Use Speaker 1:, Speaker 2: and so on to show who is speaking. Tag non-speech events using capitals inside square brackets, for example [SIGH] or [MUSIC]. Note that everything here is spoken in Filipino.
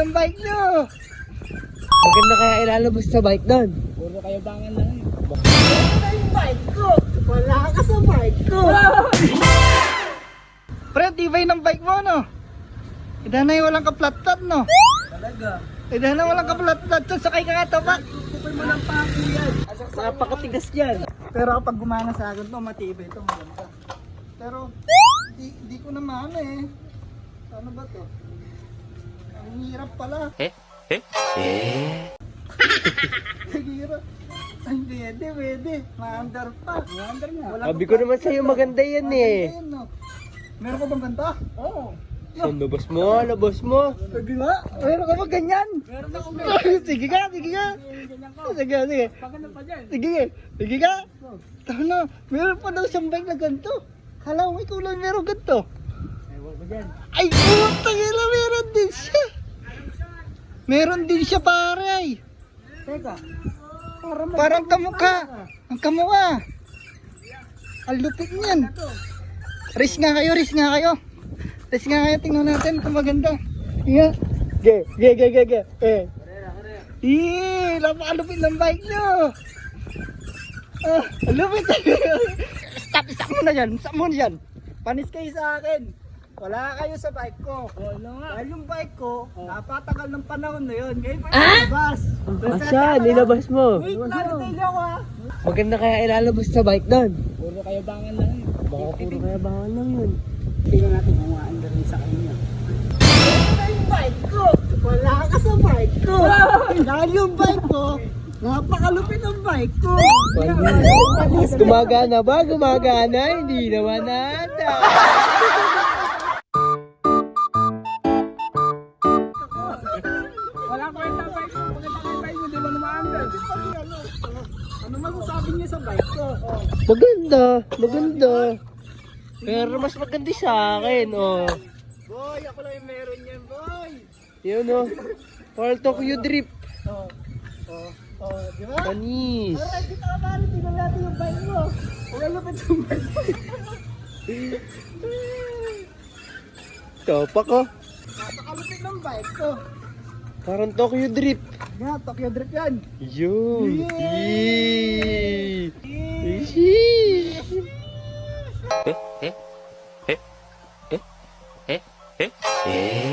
Speaker 1: ng bike nyo.
Speaker 2: Maganda kaya ilalabas sa bike doon.
Speaker 1: Puro kayo bangan lang eh. Wala yung bike ko. Wala ka sa bike ko. Pre, tibay ng bike mo, no? Ida na yung walang kaplat-tat, no?
Speaker 2: Talaga.
Speaker 1: Ida na walang kaplat-tat. So, sakay ka nga tapak.
Speaker 2: Kupal mo ng pako yan. Napakatigas yan.
Speaker 1: Pero kapag gumana sa akin to, matibay ito, maganda. Pero, di, di ko na maano eh. Ano ba to? Ang hirap pala.
Speaker 2: Eh? Eh?
Speaker 1: Ang hirap. Ay, pwede, pwede. Ma-under pa. Ma-under nga. Wala
Speaker 2: Sabi ko naman sa'yo maganda yan eh.
Speaker 1: Yan, no? Meron ka bang ganta? Oo.
Speaker 2: Ang labas mo, labas mo.
Speaker 1: Sige nga. Meron ka ba ganyan? Meron akong ganyan. sige nga, sige nga. Sige, sige.
Speaker 2: Pagano pa dyan?
Speaker 1: Sige, sige nga. Tama na, meron pa daw siyang bike na ganito. Kala mo ikaw lang meron ganito.
Speaker 2: Ewan ko dyan.
Speaker 1: Ay, putang ina, meron din siya. Meron din siya pare ay.
Speaker 2: Teka.
Speaker 1: Parang kamukha. Ang kamukha. Ang lupit niyan. Risk nga kayo, risk nga kayo. Risk nga kayo, tingnan natin kung maganda. Iya. Ge, ge, ge, ge, ge. Eh. Ih, napakalupit ng bike nyo. Ah, lupit. [LAUGHS] stop, stop muna dyan. Stop muna dyan. Panis kayo sa akin. Wala kayo sa bike ko. Dahil yung bike ko, napatagal ng panahon na yun. Ngayon pa yung labas.
Speaker 2: Asya, nilabas mo.
Speaker 1: Wait lang, detail ako ah.
Speaker 2: Maganda kaya ilalabas sa bike doon.
Speaker 1: Puro kayo bangan lang eh.
Speaker 2: Baka puro kaya bangan lang yun.
Speaker 1: Tingnan natin kung maanda rin sa kanya. Wala yung bike ko! Wala ka sa bike ko! [LAUGHS] Dahil yung bike ko, napakalupit ang bike ko!
Speaker 2: Gumagana ba? Gumagana? Hindi naman ata. [LAUGHS]
Speaker 1: Ano masasabi niyo sa bike ko? Oh.
Speaker 2: Maganda, maganda. Pero mas maganda sa akin, oh.
Speaker 1: Boy, ako lang yung meron yan, boy!
Speaker 2: Yun, oh. Paul Tokyo Drift.
Speaker 1: Oh, oh, oh, di ba?
Speaker 2: Panis.
Speaker 1: Alright, dito ka pare, tingnan natin yung bike mo. Wala lupit yung bike mo.
Speaker 2: Topak, oh.
Speaker 1: Napakalupit ng bike ko.
Speaker 2: Parang Tokyo Drift.
Speaker 1: Yeah, Tokyo Drift yan.
Speaker 2: Yun.
Speaker 1: Yee! Yee! Yee! Eh, eh, eh, eh, eh, eh. eh, eh.